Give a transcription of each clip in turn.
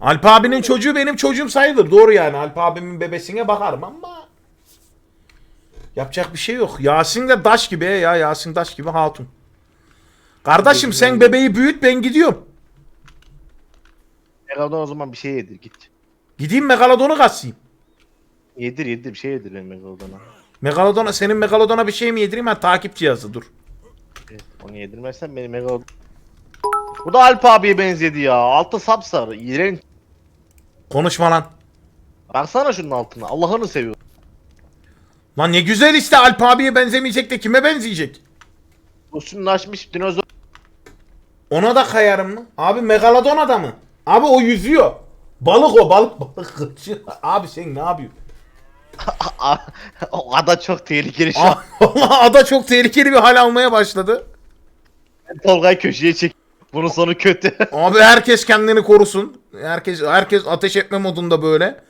Alp abinin çocuğu benim çocuğum sayılır. Doğru yani. Alp abimin bebesine bakarım ama yapacak bir şey yok. Yasin de daş gibi ya. Yasin daş gibi hatun. Kardeşim sen bebeği büyüt ben gidiyorum. Megalodon o zaman bir şey yedir git. Gideyim Megalodon'u kasayım. Yedir yedir bir şey yedir benim Megalodon'a. Megalodon'a senin Megalodon'a bir şey mi yedireyim ben takip cihazı dur. Evet, onu yedirmezsen benim Megalodon... Bu da Alp abiye benzedi ya. Altı sapsarı. İğrenç. Konuşma lan. Baksana şunun altına. Allah'ını seviyorum. Lan ne güzel işte Alp abiye benzemeyecek de kime benzeyecek? Usullaşmış dinozor. Ona da kayarım mı? Abi Megalodon adamı. Abi o yüzüyor. Balık o balık balık. Abi sen ne yapıyorsun? o ada çok tehlikeli şu an. Ah, Allah ada çok tehlikeli bir hal almaya başladı. Tolga'yı köşeye çek. Bunun sonu kötü. Abi herkes kendini korusun. Herkes herkes ateş etme modunda böyle.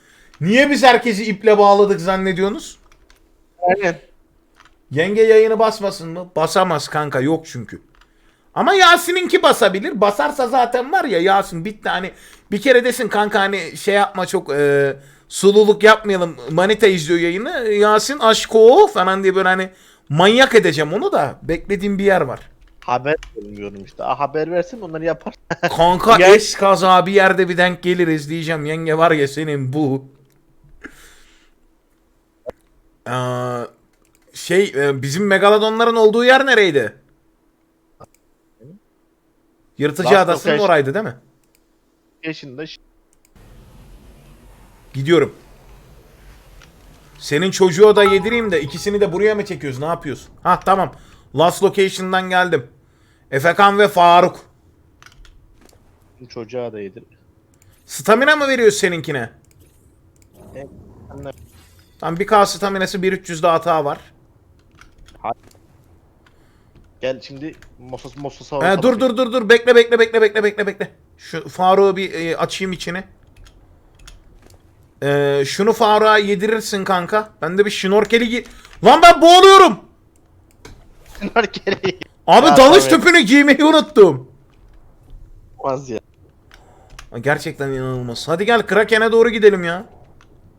Niye biz herkesi iple bağladık zannediyorsunuz? Aynen. Yenge yayını basmasın mı? Basamaz kanka yok çünkü. Ama Yasin'inki basabilir. Basarsa zaten var ya Yasin bitti hani bir kere desin kanka hani şey yapma çok e, sululuk yapmayalım. Manita izliyor yayını. Yasin aşk o falan diye böyle hani manyak edeceğim onu da beklediğim bir yer var. Haber vermiyorum işte. Aa, haber versin onları yapar. Kanka Gel- es kaza bir yerde bir denk geliriz diyeceğim. Yenge var ya senin bu. Aa, şey e, bizim megalodonların olduğu yer nereydi? Yırtıcı Last Adası'nın location. oraydı değil mi? Yaşında Gidiyorum. Senin çocuğu da yedireyim de ikisini de buraya mı çekiyoruz? Ne yapıyorsun? Ha tamam. Last Location'dan geldim. Efekan ve Faruk. çocuğa da yedir. Stamina mı veriyoruz seninkine? Evet, Tam bir K staminası 1300'de hata var. Gel şimdi Mosas Mosas He, dur dur dur dur bekle bekle bekle bekle bekle bekle. Şu Faruk'u bir e, açayım içine. Ee, şunu Faruk'a yedirirsin kanka. Ben de bir şnorkeli gi... Lan ben boğuluyorum. Gereği. Abi Ya, dalış tabii. tüpünü giymeyi unuttum. Olmaz ya. Gerçekten inanılmaz. Hadi gel Kraken'e doğru gidelim ya.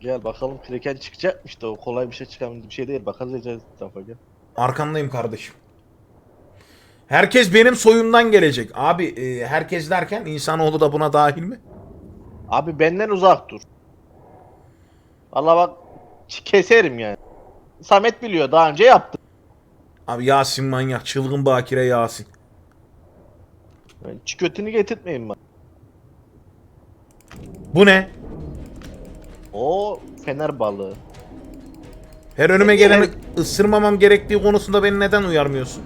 Gel bakalım kreken çıkacakmış da o kolay bir şey çıkan bir şey değil. Bakarız edeceğiz tarafa gel. Arkandayım kardeşim. Herkes benim soyumdan gelecek. Abi e, herkes derken insanoğlu da buna dahil mi? Abi benden uzak dur. Valla bak ç- keserim yani. Samet biliyor daha önce yaptı. Abi Yasin manyak. Çılgın bakire Yasin. Yani çikötünü getirtmeyin bana. Bu ne? O fener balığı. Her önüme geleni ısırmamam gerektiği konusunda beni neden uyarmıyorsun?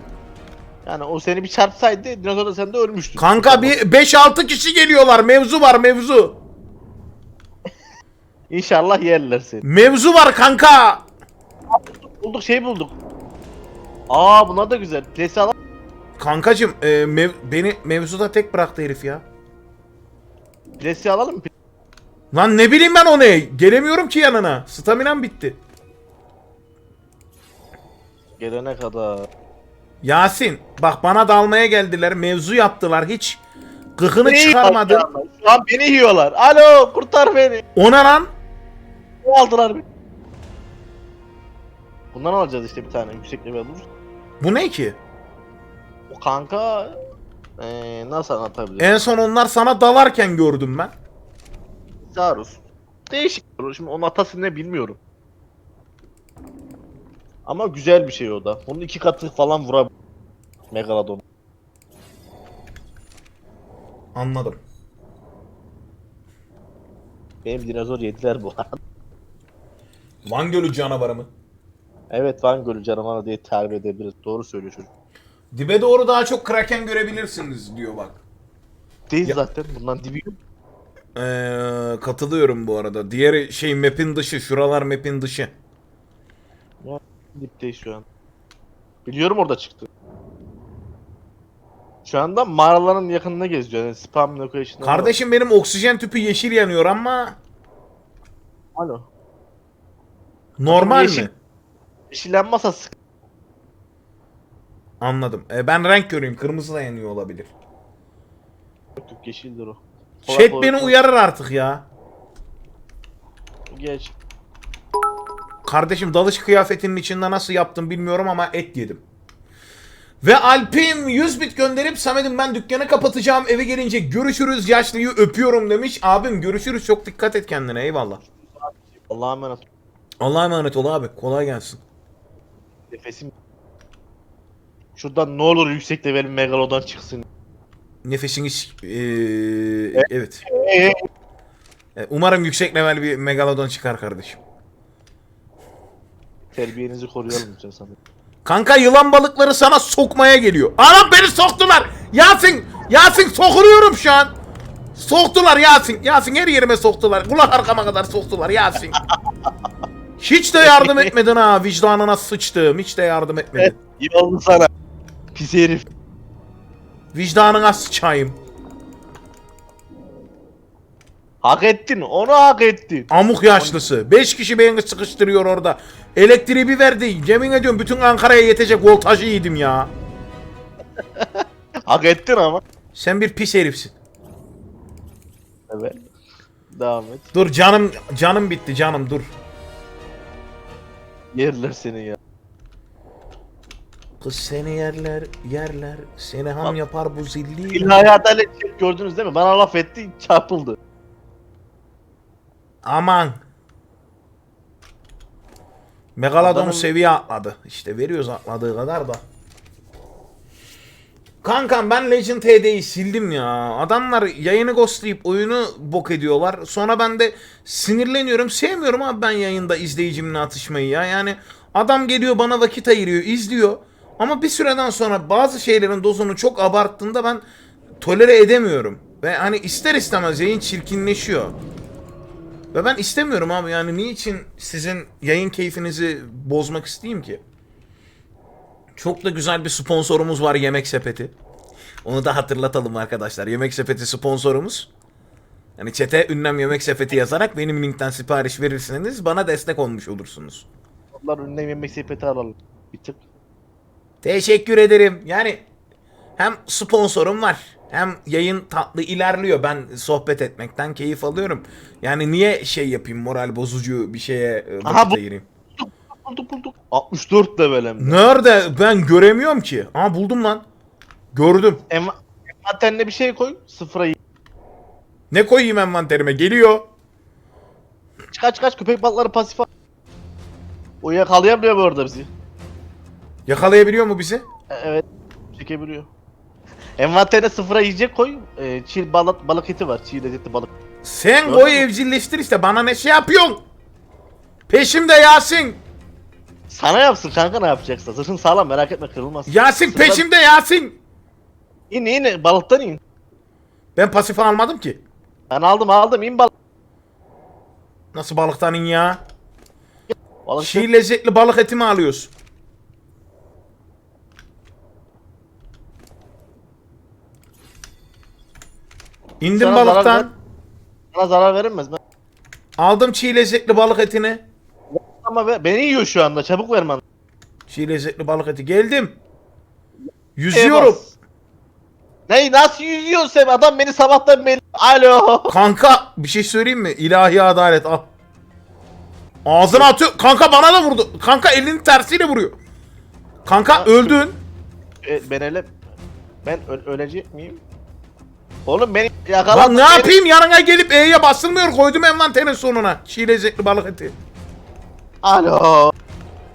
Yani o seni bir çarpsaydı dinozor da sen de ölmüştün. Kanka bir 5-6 kişi geliyorlar. Mevzu var mevzu. İnşallah yerler seni. Mevzu var kanka. Bulduk şey bulduk. Aa bunlar da güzel. Plesi alalım. Kankacım e, mev- beni mevzuda tek bıraktı herif ya. Plesi alalım mı? Lan ne bileyim ben o ne? Gelemiyorum ki yanına. Staminam bitti. Gelene kadar. Yasin bak bana dalmaya geldiler. Mevzu yaptılar. Hiç gıkını Beni çıkarmadın. Şu an beni yiyorlar. Alo kurtar beni. O ne lan? Ne aldılar beni? Bundan alacağız işte bir tane yüksek level buluruz. Bu ne ki? O kanka ee, nasıl anlatabilirim? En son onlar sana dalarken gördüm ben. Zarus. Değişik. Şimdi onun atası ne bilmiyorum. Ama güzel bir şey o da. Onun iki katı falan vurabilir. Megalodon. Anladım. Benim dinozor yediler bu arada. Van Gölü canavarı mı? Evet Van Gölü canavarı diye terbiye edebiliriz. Doğru söylüyor çocuk. Dibe doğru daha çok kraken görebilirsiniz diyor bak. Değil Ya- zaten bundan dibi yok. Ee, katılıyorum bu arada. Diğer şey map'in dışı. Şuralar map'in dışı. Dipteyiz şu an. Biliyorum orada çıktı. Şu anda mağaraların yakınına geziyor. Yani spam location'da. Kardeşim benim oksijen tüpü yeşil yanıyor ama Alo. normal Yeşil. mi? Yeşillenmezse sık. Anladım. Ee, ben renk göreyim. Kırmızı da yanıyor olabilir. Yok yok yeşildir o. Kolay Chat kolay beni kolay. uyarır artık ya. Geç. Kardeşim dalış kıyafetinin içinde nasıl yaptım bilmiyorum ama et yedim. Ve Alp'im 100 bit gönderip Samet'im ben dükkanı kapatacağım eve gelince görüşürüz yaşlıyı öpüyorum demiş. Abim görüşürüz çok dikkat et kendine eyvallah. Allah'a emanet. Allah'a emanet ol abi kolay gelsin. Nefesim. Şuradan ne olur yüksek level megalodon çıksın. Nefesiniz eee, evet. Ee, E, Umarım yüksek level bir megalodon çıkar kardeşim. Terbiyenizi koruyalım lütfen Samet. Kanka yılan balıkları sana sokmaya geliyor. Anam beni soktular. Yasin, Yasin sokuluyorum şu an. Soktular Yasin. Yasin her yerime soktular. Kulak arkama kadar soktular Yasin. Hiç de yardım etmedin ha. Vicdanına sıçtım. Hiç de yardım etmedin. İyi oldu sana. Pis herif. Vicdanına sıçayım. Hak ettin. Onu hak ettin. Amuk yaşlısı. 5 kişi beni sıkıştırıyor orada. Elektriği bir verdi. Yemin ediyorum bütün Ankara'ya yetecek voltajı yedim ya. Hak ettin ama. Sen bir pis herifsin. Evet. Devam et. Dur canım canım bitti canım dur. Yerler seni ya. Kız seni yerler yerler seni ham Bak. yapar bu zilli. İlahi adalet chat gördünüz değil mi? Bana laf etti çarpıldı. Aman. Megalodon Adamın- seviye atladı. İşte veriyoruz atladığı kadar da. Kankam ben Legend HD'yi sildim ya. Adamlar yayını ghostlayıp oyunu bok ediyorlar. Sonra ben de sinirleniyorum. Sevmiyorum abi ben yayında izleyicimle atışmayı ya. Yani adam geliyor bana vakit ayırıyor, izliyor. Ama bir süreden sonra bazı şeylerin dozunu çok abarttığında ben tolere edemiyorum. Ve hani ister istemez yayın çirkinleşiyor. Ve ben istemiyorum abi yani niçin sizin yayın keyfinizi bozmak isteyeyim ki? Çok da güzel bir sponsorumuz var Yemek Sepeti. Onu da hatırlatalım arkadaşlar. Yemek Sepeti sponsorumuz. Yani çete ünlem Yemek Sepeti yazarak benim linkten sipariş verirseniz bana destek olmuş olursunuz. Onlar önüne yemek sepeti alalım. Bir tık. Teşekkür ederim. Yani hem sponsorum var hem yayın tatlı ilerliyor. Ben sohbet etmekten keyif alıyorum. Yani niye şey yapayım moral bozucu bir şeye e, vakit Aha bu- ayırayım? Bulduk bulduk. 64 level hem de. Nerede? Ben göremiyorum ki. Aa buldum lan. Gördüm. Enva- Envanterine bir şey koy. Sıfıra y- Ne koyayım envanterime? Geliyor. Kaç kaç köpek balıkları pasif al. O yakalayamıyor bu orada bizi. Yakalayabiliyor mu bizi? E- Evet. Çekebiliyor. Envanterine sıfıra yiyecek koy. E, çiğ balık, balık eti var. Çiğ lezzetli balık. Sen Gördün koy mü? evcilleştir işte. Bana ne şey yapıyorsun? Peşimde Yasin. Sana yapsın kanka ne yapacaksa. Zırhın sağlam merak etme kırılmaz. Yasin Sıfıra- peşimde Yasin. İn in balıktan in. Ben pasif almadım ki. Ben aldım aldım in balık. Nasıl balıktan in ya? Balık Çiğ lezzetli balık eti mi alıyorsun? İndim Sana zarar ver- balıktan. Sana zarar verilmez. Ben... Aldım çiğ lezzetli balık etini. Ama be- beni yiyor şu anda çabuk vermen. Çiğ lezzetli balık eti. Geldim. Yüzüyorum. Ne nasıl yüzüyorsun sen? Adam beni sabahtan beri... Alo. Kanka bir şey söyleyeyim mi? İlahi adalet al. Ağzına atıyor. Kanka bana da vurdu. Kanka elinin tersiyle vuruyor. Kanka öldün. E, ben öyle... Ben ö- ölecek miyim? Oğlum beni yakaladın. Lan ne yapayım yanına gelip E'ye basılmıyor. Koydum envanterin sonuna. Çiğ lezzetli balık eti. Alo.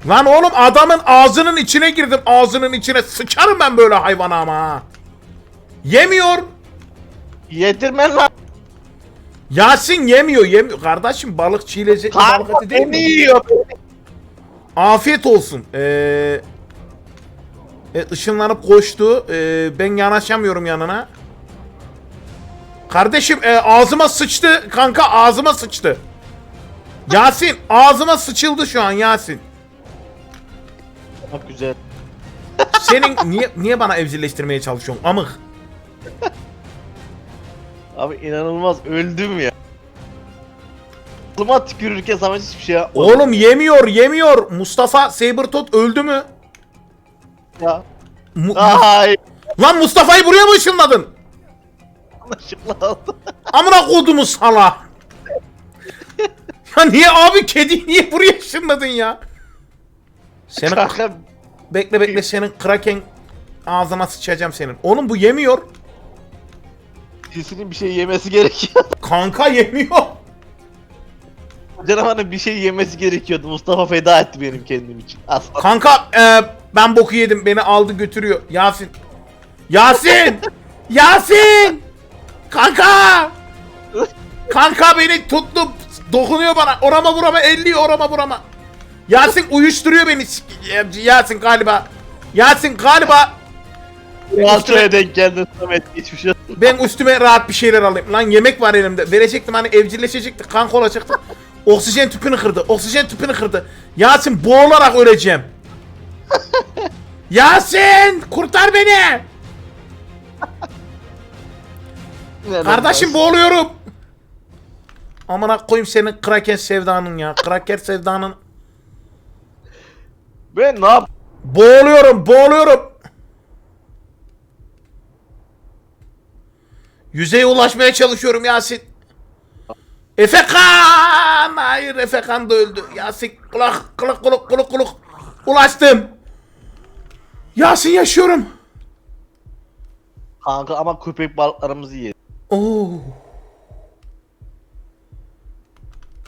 Lan oğlum adamın ağzının içine girdim. Ağzının içine sıçarım ben böyle hayvana ama ha. Yemiyor. Yedirmen lan. Yasin yemiyor yemiyor. Kardeşim balık çiğ lezzetli balık Kanka eti değil beni mi? yiyor. Afiyet olsun. Ee, e, ışınlanıp koştu. Ee, ben yanaşamıyorum yanına. Kardeşim e, ağzıma sıçtı. Kanka ağzıma sıçtı. Yasin ağzıma sıçıldı şu an Yasin. Çok güzel. Senin niye niye bana evcilleştirmeye çalışıyorsun? Amık. Abi inanılmaz öldüm ya. Aklıma tükürürken sana hiçbir şey yapmadım. Oğlum yemiyor yemiyor. Mustafa Sabertot öldü mü? ya. Mu- Ay. Lan Mustafa'yı buraya mı ışınladın? Oldu. Amına kodumu sala. Ya niye abi kedi niye buraya ışınladın ya? Senin Kanka bekle bekle senin kraken ağzına sıçacağım senin. Oğlum bu yemiyor. birisinin bir şey yemesi gerekiyor. Kanka yemiyor. Canavarın bir şey yemesi gerekiyordu. Mustafa feda etti benim kendim için. Asla. Kanka e, ben boku yedim beni aldı götürüyor. Yasin. Yasin. Yasin. Kanka. Kanka beni tuttu. Dokunuyor bana. Orama burama elliyor orama burama. Yasin uyuşturuyor beni. Yasin galiba. Yasin galiba. Altıya denk geldin Samet geçmiş olsun. Ben üstüme rahat bir şeyler alayım. Lan yemek var elimde. Verecektim hani evcilleşecektik. Kanka olacaktı. Oksijen tüpünü kırdı. Oksijen tüpünü kırdı. Yasin boğularak öleceğim. Yasin kurtar beni. Kardeşim boğuluyorum. Amına koyayım senin kraken sevdanın ya. Kraker sevdanın. Ben ne yap? Boğuluyorum, boğuluyorum. Yüzeye ulaşmaya çalışıyorum Yasin. Efekan! Hayır Efekan da öldü. Yasin kulak kulak kulak kulak kulak. Ulaştım. Yasin yaşıyorum. Kanka ama köpek balıklarımızı yedi. Oo.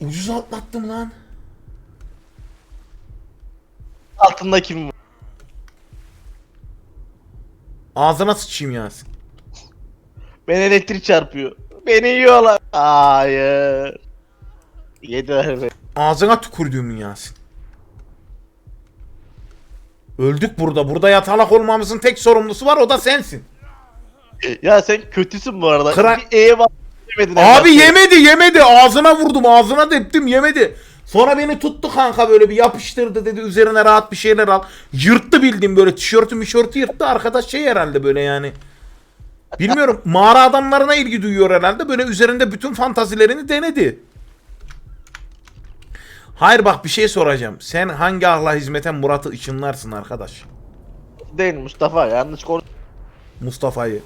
Ucuz atlattım lan. Altında kim var? Ağzına sıçayım Yasin. Ben elektrik çarpıyor. Beni yiyorlar. Hayır. Yediler beni. Ağzına tükürdüğümün Yasin. Öldük burada. Burada yatalak olmamızın tek sorumlusu var o da sensin. Ya sen kötüsün bu arada. Kra- Bir E'ye bak. Yemedin Abi evlat. yemedi yemedi. Ağzına vurdum ağzına deptim yemedi. Sonra beni tuttu kanka böyle bir yapıştırdı dedi üzerine rahat bir şeyler al. Yırttı bildiğim böyle tişörtü mişörtü yırttı. Arkadaş şey herhalde böyle yani. Bilmiyorum mağara adamlarına ilgi duyuyor herhalde. Böyle üzerinde bütün fantazilerini denedi. Hayır bak bir şey soracağım. Sen hangi ahla hizmete Murat'ı ışınlarsın arkadaş? Değil Mustafa yanlış konuş. Mustafa'yı.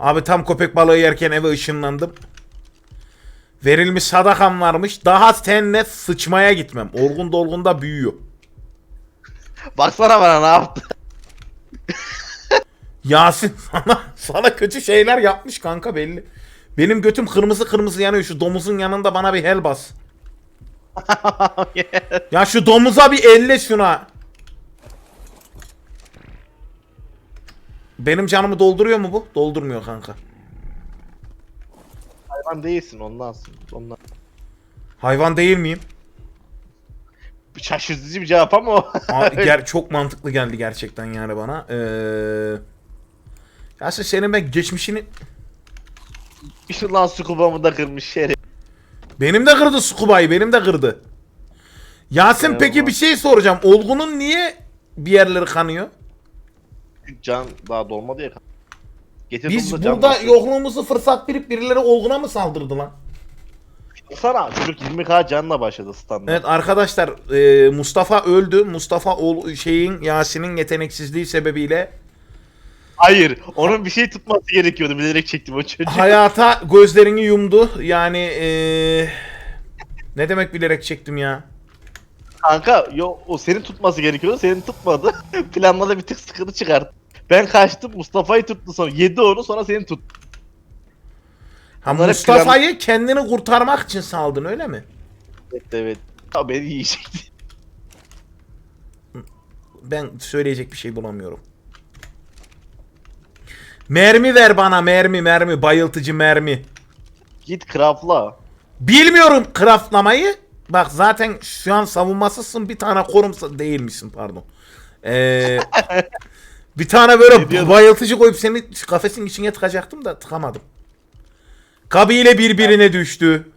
Abi tam köpek balığı yerken eve ışınlandım. Verilmiş sadakam varmış. Daha seninle sıçmaya gitmem. Olgun dolgunda büyüyor. Baksana bana ne yaptı. Yasin sana, sana kötü şeyler yapmış kanka belli. Benim götüm kırmızı kırmızı yanıyor. Şu domuzun yanında bana bir hel bas. Ya şu domuza bir elle şuna. Benim canımı dolduruyor mu bu? Doldurmuyor kanka. Hayvan değilsin ondansın. Ondan. Hayvan değil miyim? Şaşırtıcı bir cevap ama o. Aa, ger- çok mantıklı geldi gerçekten yani bana. Ee, Yasin senin ben geçmişini... Şu lan sukubamı da kırmış şerif. Benim de kırdı Sukuba'yı benim de kırdı. Yasin peki bir şey soracağım. Olgun'un niye bir yerleri kanıyor? Can daha dolmadı ya. Getir Biz can burada basıyor. yokluğumuzu fırsat bilip birileri Olgun'a mı saldırdı lan? Sana çocuk 20k canla başladı standart. Evet arkadaşlar e, Mustafa öldü. Mustafa ol şeyin Yasin'in yeteneksizliği sebebiyle Hayır. Onun bir şey tutması gerekiyordu. Bilerek çektim o çocuğu. hayata gözlerini yumdu. Yani e, ne demek bilerek çektim ya? Kanka yo, o senin tutması gerekiyordu. Senin tutmadı. Planla bir tık sıkıntı çıkarttı. Ben kaçtım. Mustafa'yı tuttu sonra. Yedi onu sonra seni tut. Ha Bunlar hep Mustafa'yı kendini kurtarmak için saldın öyle mi? Evet evet. Ya beni yiyecekti. Ben söyleyecek bir şey bulamıyorum. Mermi ver bana mermi mermi bayıltıcı mermi. Git craftla. Bilmiyorum craftlamayı. Bak zaten şu an savunmasızsın bir tane korum değil misin pardon. Ee, bir tane Ne böyle diyordun? bayıltıcı koyup seni kafesin içine tıkacaktım da tıkamadım. Kabile birbirine düştü.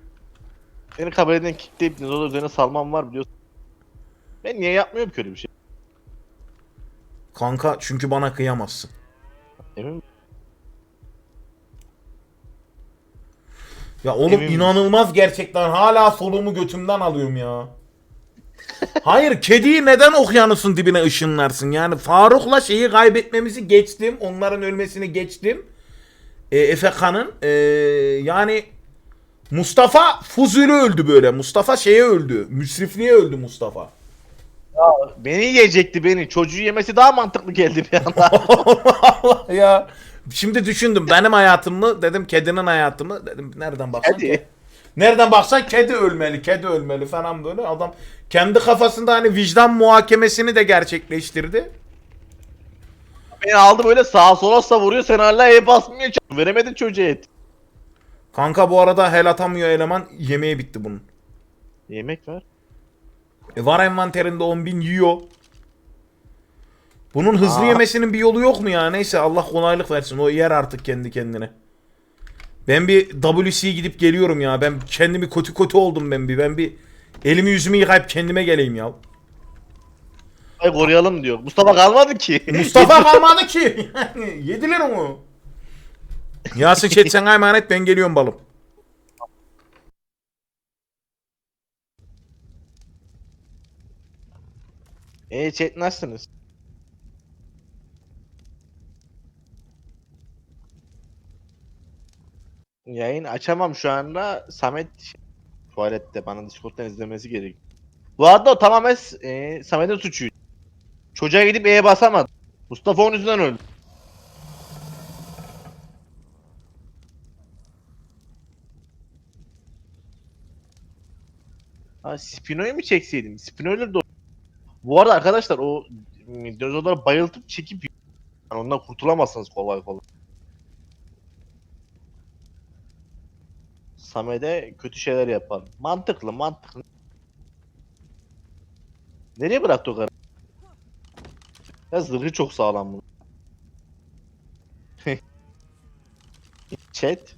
Beni kabileden kilitleyip dinozor üzerine salmam var biliyorsun. Ben niye yapmıyorum ki öyle bir şey? Kanka çünkü bana kıyamazsın. Emin misin? Ya oğlum Emin misin? inanılmaz gerçekten. Hala soluğumu götümden alıyorum ya. Hayır kediyi neden okyanusun dibine ışınlarsın? Yani Faruk'la şeyi kaybetmemizi geçtim. Onların ölmesini geçtim. e, Efekan'ın e, yani Mustafa Fuzuli öldü böyle. Mustafa şeye öldü. Müsrifliğe öldü Mustafa. Beni yiyecekti beni. Çocuğu yemesi daha mantıklı geldi bir anda. Allah ya. Şimdi düşündüm benim hayatım mı dedim kedinin hayatı mı dedim nereden baksan Hadi. Nereden baksan kedi ölmeli kedi ölmeli falan böyle adam kendi kafasında hani vicdan muhakemesini de gerçekleştirdi. beni aldı böyle sağa sola savuruyor. Sen hala E basmıyor. Veremedin çocuğa et. Kanka bu arada hel atamıyor eleman yemeği bitti bunun. Yemek ver. E var envanterinde 10.000 yiyor. Bunun hızlı Aa. yemesinin bir yolu yok mu ya? Neyse Allah kolaylık versin. O yer artık kendi kendine. Ben bir WC gidip geliyorum ya. Ben kendimi kötü kötü oldum ben bir. Ben bir elimi yüzümü yıkayıp kendime geleyim ya. Ay koruyalım diyor. Mustafa kalmadı ki. Mustafa kalmadı ki. Yediler onu. Yasin Çet sana emanet ben geliyorum balım. Eee chat nasılsınız? Yayın açamam şu anda. Samet tuvalette bana Discord'dan izlemesi gerek. Bu arada o tamamen e, Samet'in suçu. Çocuğa gidip E'ye basamadı. Mustafa onun yüzünden öldü. Ha Spino'yu mu çekseydim? Spino ölürdü o. Bu arada arkadaşlar o dinozorları bayıltıp çekip yani ondan kurtulamazsınız kolay kolay. Samet'e kötü şeyler yapar. Mantıklı mantıklı. Nereye bıraktı o karı? Ya zırhı çok sağlam bunun. Chat.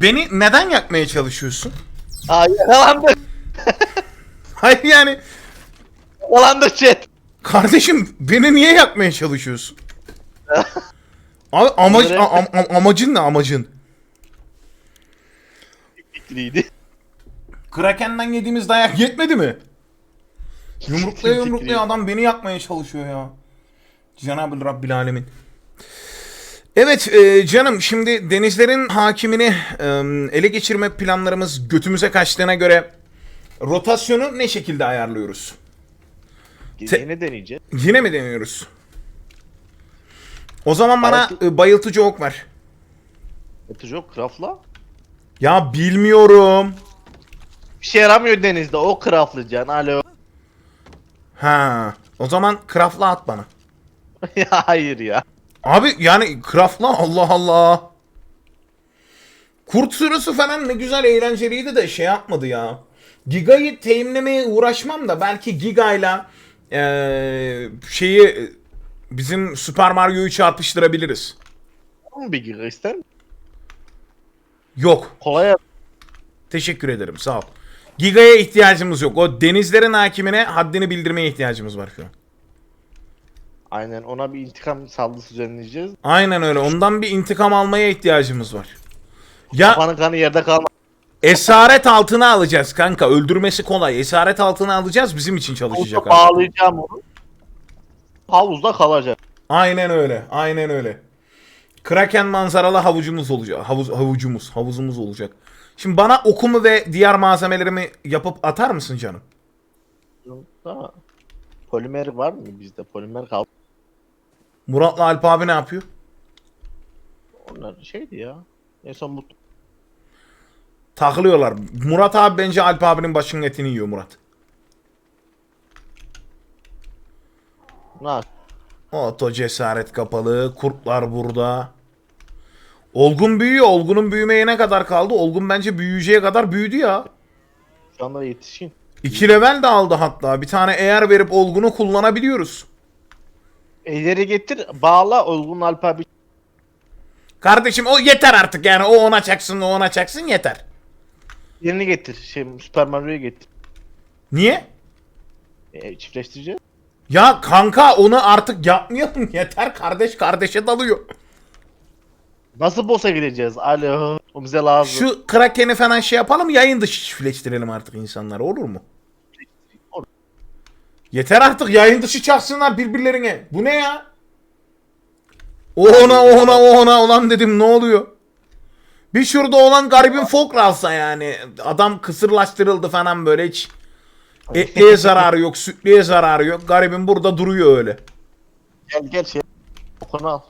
Beni neden yakmaya çalışıyorsun? Aa yakalandık. Hayır yani Yakalandık chat. kardeşim beni niye yakmaya çalışıyorsun? Abi amac, Bunları- a- am- amacın ne amacın? Fikriydi. Kraken'den yediğimiz dayak yetmedi mi? Yumruklaya yumruklaya adam beni yakmaya çalışıyor ya. Cenab-ı Rabbil Alemin. Evet e, canım şimdi denizlerin hakimini e, ele geçirme planlarımız götümüze kaçtığına göre rotasyonu ne şekilde ayarlıyoruz? Yine deneyeceğiz. Yine mi deniyoruz? O zaman bana Bayıltı- e, bayıltıcı ok ver. Atıcı yok craftla. Ya bilmiyorum. Bir şey yaramıyor denizde. O can. Alo. Ha. O zaman craftla at bana. ya hayır ya. Abi yani craftla Allah Allah. Kurt sürüsü falan ne güzel eğlenceliydi de şey yapmadı ya. Giga'yı teyimlemeye uğraşmam da belki Giga'yla eee şeyi bizim Super Mario'yu çarpıştırabiliriz. Bir giga ister misin? Yok. Kolay Teşekkür ederim sağ ol. Giga'ya ihtiyacımız yok. O denizlerin hakimine haddini bildirmeye ihtiyacımız var şu an. Aynen ona bir intikam saldırısı düzenleyeceğiz. Aynen öyle. Ondan bir intikam almaya ihtiyacımız var. Ya Kafanın kanı yerde kalmaz. esaret altına alacağız kanka. Öldürmesi kolay. Esaret altına alacağız bizim için çalışacak. Havuzda abi. bağlayacağım onu. Havuzda kalacak. Aynen öyle. Aynen öyle. Kraken manzaralı havucumuz olacak. Havuz, havucumuz, havuzumuz olacak. Şimdi bana okumu ve diğer malzemelerimi yapıp atar mısın canım? Da polimer var mı bizde? Polimer kaldı. Murat'la Alp abi ne yapıyor? Onlar şeydi ya. En son bu Takılıyorlar. Murat abi bence Alp abinin başının etini yiyor Murat. ne Oto cesaret kapalı. Kurtlar burada. Olgun büyüyor. Olgun'un büyümeye ne kadar kaldı? Olgun bence büyüyeceğe kadar büyüdü ya. şu anda yetişkin. İki level de aldı hatta. Bir tane eğer verip Olgun'u kullanabiliyoruz. Elleri getir bağla Olgun Alp abi. Kardeşim o yeter artık yani. O ona çaksın, o ona çaksın yeter. Yerini getir. Şey Super Mario'yu getir. Niye? E, çiftleştireceğiz. Ya kanka onu artık yapmayalım. Yeter kardeş kardeşe dalıyor. Nasıl boss'a gideceğiz? Alo. O bize lazım. Şu Kraken'i falan şey yapalım yayın dışı çiftleştirelim artık insanlara olur mu? Yeter artık yayın dışı çaksınlar birbirlerine. Bu ne ya? Ona ona ona olan dedim ne oluyor? Bir şurada olan garibin folk alsa yani. Adam kısırlaştırıldı falan böyle hiç. Etliye zararı yok, sütlüye zararı yok. Garibin burada duruyor öyle. Gel gel şey. Okunu al.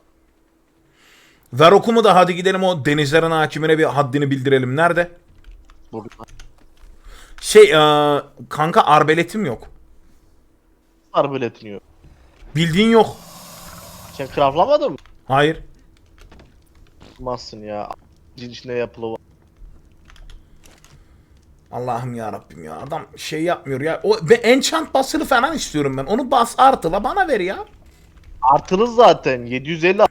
Ver okumu da hadi gidelim o denizlerin hakimine bir haddini bildirelim. Nerede? Burada. Şey eee, kanka arbeletim yok. Var böyle etiniyor. Bildiğin yok. Sen craftlamadın mı? Hayır. Yapmazsın ya. Cin içinde yapılı. Allah'ım ya Rabbim ya. Adam şey yapmıyor ya. O ve enchant basılı falan istiyorum ben. Onu bas artıla bana ver ya. Artılı zaten 750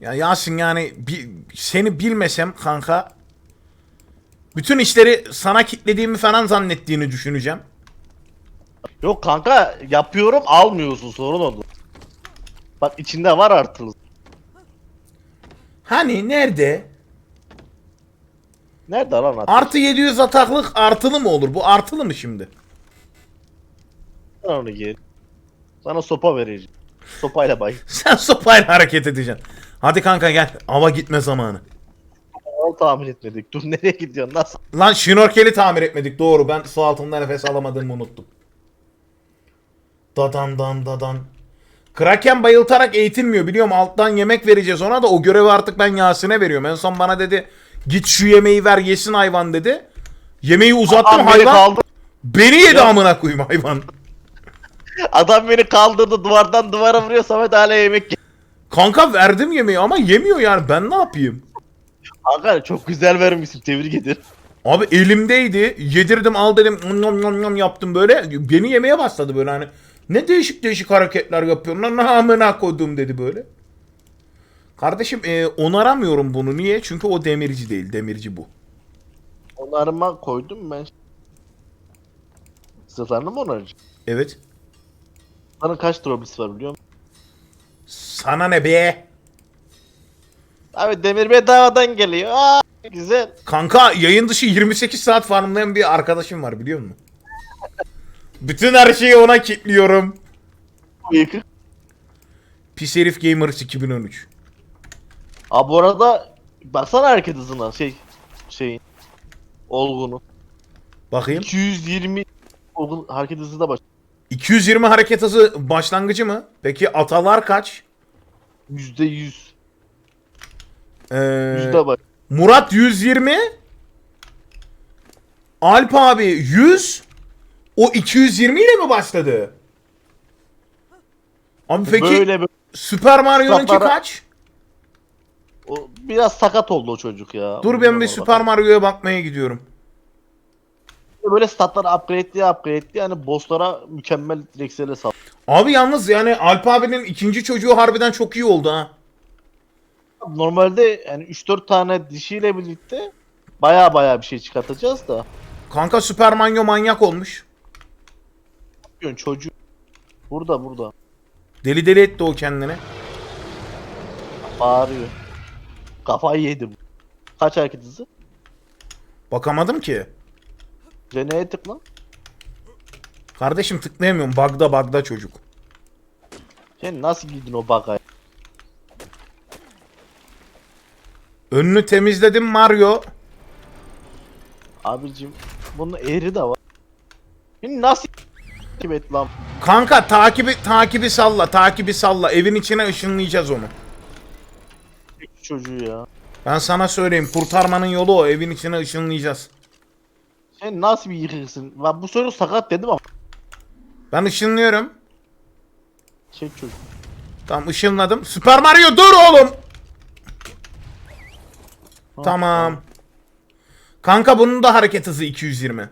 Ya Yasin yani bi- seni bilmesem kanka bütün işleri sana kitlediğimi falan zannettiğini düşüneceğim. Yok kanka yapıyorum almıyorsun sorun oldu. Bak içinde var artılı. Hani nerede? Nerede lan artılı? Artı 700 ataklık artılı mı olur? Bu artılı mı şimdi? Sen onu geri. Sana sopa vereceğim. Sopayla bay. Sen sopayla hareket edeceksin. Hadi kanka gel. Ava gitme zamanı. Al tahmin etmedik. Dur nereye gidiyorsun? Nasıl? Lan şnorkeli tamir etmedik doğru. Ben su altında nefes alamadığımı unuttum. Dadan dan dadan. Kraken bayıltarak eğitilmiyor biliyorum. Alttan yemek vereceğiz ona da o görevi artık ben Yasin'e veriyorum. En son bana dedi git şu yemeği ver yesin hayvan dedi. Yemeği uzattım Adam beni hayvan. kaldı. Beni yedi Ya. amına koyayım hayvan. Adam beni kaldırdı duvardan duvara vuruyor Samet hala yemek. Kanka verdim yemeği ama yemiyor yani ben ne yapayım? Kanka çok güzel vermişsin tebrik ederim. Abi elimdeydi. Yedirdim al dedim. Nom nom nom yaptım böyle. Beni yemeye başladı böyle hani. Ne değişik değişik hareketler yapıyorsun lan amına koydum dedi böyle. Kardeşim e, onaramıyorum bunu. Niye? Çünkü o demirci değil. Demirci bu. Onarıma koydum ben. Zırhlarını mı onaracağım? Evet. Sana kaç troblis var biliyor musun? Sana ne be? Abi demir bedavadan geliyor. Aa, güzel. Kanka yayın dışı 28 saat farmlayan bir arkadaşım var biliyor musun? Bütün her şeyi ona kilitliyorum. Yıkık. Pis herif Gamers 2013. Abi bu arada baksana hareket hızına şey şey olgunu. Bakayım. 220 olgun hareket hızı da baş. 220 hareket hızı başlangıcı mı? Peki atalar kaç? Yüzde yüz. Ee, Yüzde bak. Murat 120. Alp abi 100. O 220 ile mi başladı? Abi peki Böyle böyle. Süper Mario'nunki Statlara- kaç? O, biraz sakat oldu o çocuk ya. Dur ben bir Bilmiyorum Süper valla. Mario'ya bakmaya gidiyorum. Böyle statları upgrade'li upgrade'li yani bosslara mükemmel direksiyonel sağ. Abi yalnız yani Alp abinin ikinci çocuğu harbiden çok iyi oldu ha. Normalde yani 3-4 tane dişiyle birlikte baya baya bir şey çıkartacağız da. Kanka Süper Mario manyak olmuş. Yapıyorsun çocuğu. Burada burada. Deli deli etti o kendini. Bağırıyor. Kafayı yedim. Kaç hareket hızı? Bakamadım ki. Jeneye tıkla. Kardeşim tıklayamıyorum. Bagda bagda çocuk. Sen nasıl girdin o bagaya? Önünü temizledim Mario. Abicim bunun eğri de var. Şimdi nasıl takip et lan? Kanka takibi takibi salla, takibi salla. Evin içine ışınlayacağız onu. Çocuğu ya. Ben sana söyleyeyim. Kurtarmanın yolu o. Evin içine ışınlayacağız. Sen nasıl bir yıkıksın? Lan bu çocuk sakat dedim ama. Ben ışınlıyorum. Şey çocuk. Tamam ışınladım. Süper Mario dur oğlum. Tamam. Kanka bunun da hareket hızı 220.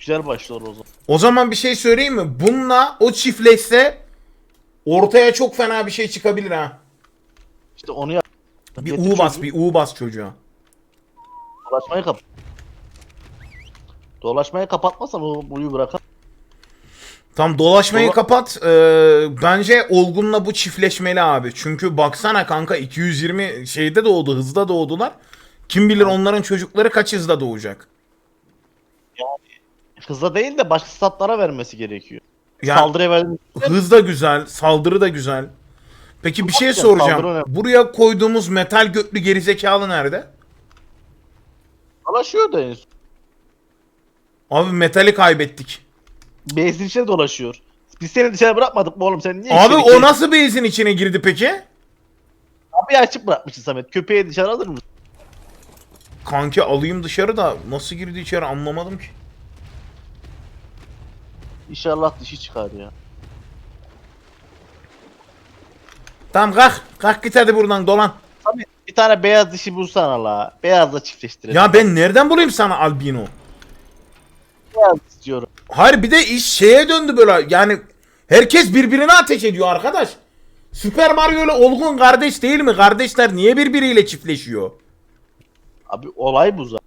Güzel başlar o zaman. O zaman bir şey söyleyeyim mi? Bununla o çiftleşse ortaya çok fena bir şey çıkabilir ha. İşte onu yap. Bir Getir U bas, çocuğu, bir U bas çocuğa. Dolaşmayı kap. Dolaşmayı kapatmazsan o buyu bırakar. Tam dolaşmayı Dola- kapat. Ee, bence Olgun'la bu çiftleşmeli abi. Çünkü baksana kanka 220 şeyde doğdu, hızda doğdular. Kim bilir onların çocukları kaç hızda doğacak. Hızla değil de başka statlara vermesi gerekiyor. Yani Saldırıya verdim. hız da güzel, saldırı da güzel. Peki bir şey saldırı soracağım. önemli. Buraya koyduğumuz metal götlü gerizekalı nerede? Dolaşıyor da en son. Abi metali kaybettik. Benzin içine dolaşıyor. Biz seni dışarı bırakmadık mı oğlum sen niye Abi içeri o girdin? nasıl base'in içine girdi peki? Kapıyı açık bırakmışsın Samet. Köpeği dışarı alır mısın? Kanki alayım dışarı da nasıl girdi içeri anlamadım ki. İnşallah dişi çıkar ya. Tamam kalk. Kalk git hadi buradan dolan. Samet bir tane beyaz dişi bulsana la. Beyazla çiftleştirelim. Ya ben nereden bulayım sana albino? beyaz istiyorum. Hayır bir de iş şeye döndü böyle yani herkes birbirine ateş ediyor arkadaş. Süper Mario ile Olgun kardeş değil mi? Kardeşler niye birbiriyle çiftleşiyor? Abi olay bu zaten.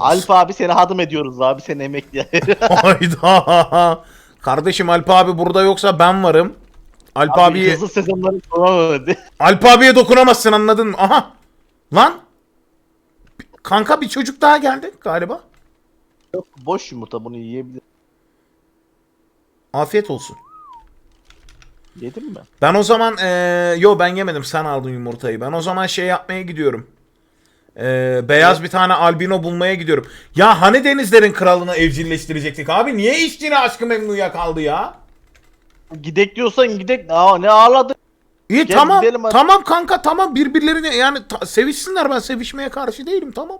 Alp abi seni hadım ediyoruz abi sen emekli. Hayda. Kardeşim Alp abi burada yoksa ben varım. Alp abi abiye hızlı sezonları soramadı. Alp abiye dokunamazsın anladın mı? Aha. Lan. Kanka bir çocuk daha geldi galiba. Yok boş yumurta bunu yiyebilir. Afiyet olsun. Yedin mi? Ben o zaman eee yo ben yemedim sen aldın yumurtayı. Ben o zaman şey yapmaya gidiyorum. Eee, beyaz bir tane albino bulmaya gidiyorum. Ya hani denizlerin kralını evcilleştirecektik abi? Niye işçine aşkı memnuya kaldı ya? Gidek diyorsan gidek. Aa ne ağladı. İyi Gel tamam. gidelim hadi. Tamam kanka tamam birbirlerine yani ta- sevişsinler ben sevişmeye karşı değilim tamam.